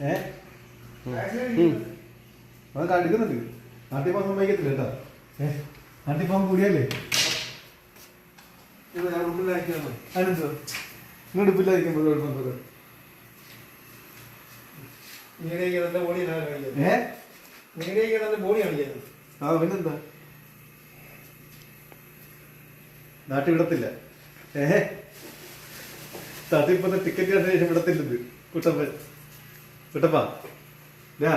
ഏ? അത് കണ്ടിക്കുന്നുണ്ട്. നാട്ടിൽ പോകാൻ സമ്മതിക്കത്തില്ല കേട്ടോ. ഏ? നാട്ടിൽ പോകാൻ കൂടിയല്ലേ? ഇങ്ങോട്ട് ഇപ്പില്ലായിരിക്കുമ്പോൾ ആ പിന്നെന്താ? നാട്ടിൽ വിടത്തില്ല. ഏഹ് നാട്ടിൽ ടിക്കറ്റ് കണ്ട ശേഷം വിടത്തില്ലത്. കുട്ടപ്പൻ കുട്ടപ്പ ഞാ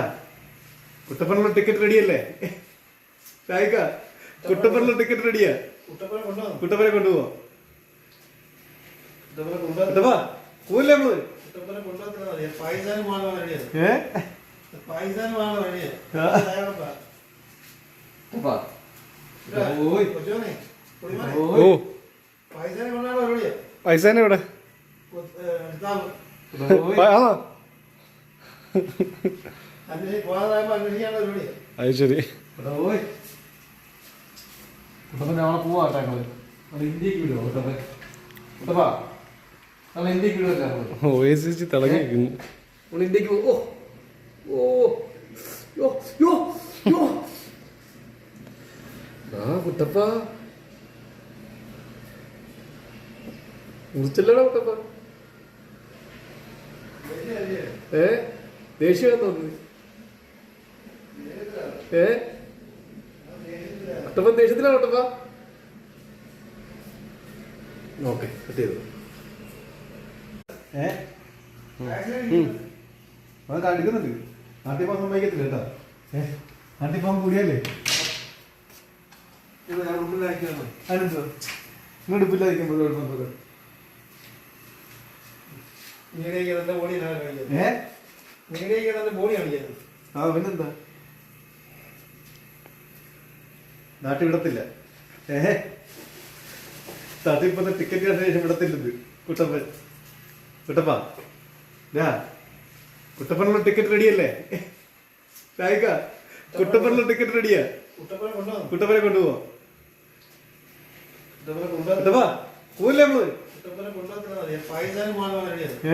കുട്ടപ്പനുള്ള ടിക്കറ്റ് റെഡിയല്ലേ ഷായിക്ക കുട്ടപ്പനുള്ള ടിക്കറ്റ് റെഡിയാ കുട്ടപ്പനെ കൊണ്ടുപോവാ. കുട്ടപ്പ പോവില്ലേ നമ്മൾ? ഏ? കുട്ടപ്പ ഓയ് ഓ. പൈസേനെ ഇവിടെ ഓയ് ആണോ അത് ശരി. എടാ, ഓയ് കുട്ടപ്പൻ നാളെ പോവാ കേട്ടോ ഞങ്ങൾ. നമ്മൾ ഇന്ത്യയ്ക്ക് നമ്മൾ ഇന്ത്യയ്ക്ക് നമ്മൾ? ഓ ഓ ഓ യോ യോ യോ. ആ കുട്ടപ്പ. മുറിച്ചല്ലടാ കുട്ടപ്പ? ഏ? ദേഷ്യം തോന്നുന്നു ഏ? ഒട്ടപ്പൻ ദേഷ്യത്തിലാണ് ഒട്ടപ്പ ഓക്കെ കട്ട് ചെയ്തു. ഏ? അത് നാട്ടിൽ പോകാൻ സമ്മതിക്കത്തില്ല കേട്ടോ. ഏ? നാട്ടിൽ പോകാൻ കൂടിയല്ലേ? ഇങ്ങോട്ട് ഇപ്പില്ലായിരിക്കുമ്പോൾ ഏ? ആ പിന്നെന്താ? നാട്ടിൽ വിടത്തില്ല. ഏ? നാട്ടിൽ ടിക്കറ്റ് കണ്ട ശേഷം വിടത്തില്ലത്. കുട്ടപ്പൻ. കുട്ടപ്പാ. ഞാ കുട്ടപ്പനുള്ള ടിക്കറ്റ് റെഡിയല്ലേ ചായക്ക കുട്ടപ്പനുള്ള ടിക്കറ്റ് റെഡിയാ കുട്ടപ്പനെ കൊണ്ടുപോവാ. കുട്ടപ്പാ പോവില്ലേ നമ്മൾ?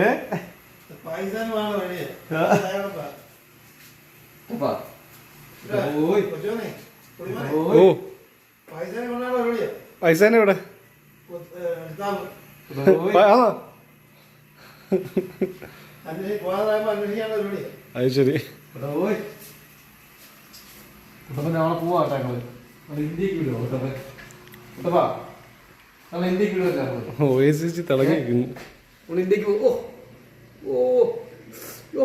ഏ കുട്ടപ്പ ഓയ് ഓ. പൈസേനെ ഇവിടെ ഓയ് ആണോ അത് ശരി. എടാ, ഓയ് കുട്ടപ്പൻ നാളെ പോവാ കേട്ടോ ഞങ്ങൾ. ഇന്ത്യയ്ക്ക് വിടുവോ ഇന്ത്യയ്ക്ക് വിടുവല്ലോ ഓ എസ് സി തിളങ്ങി നിൽക്കുന്നു. ഇന്ത്യയ്ക്ക് ഓ. ഓ യോ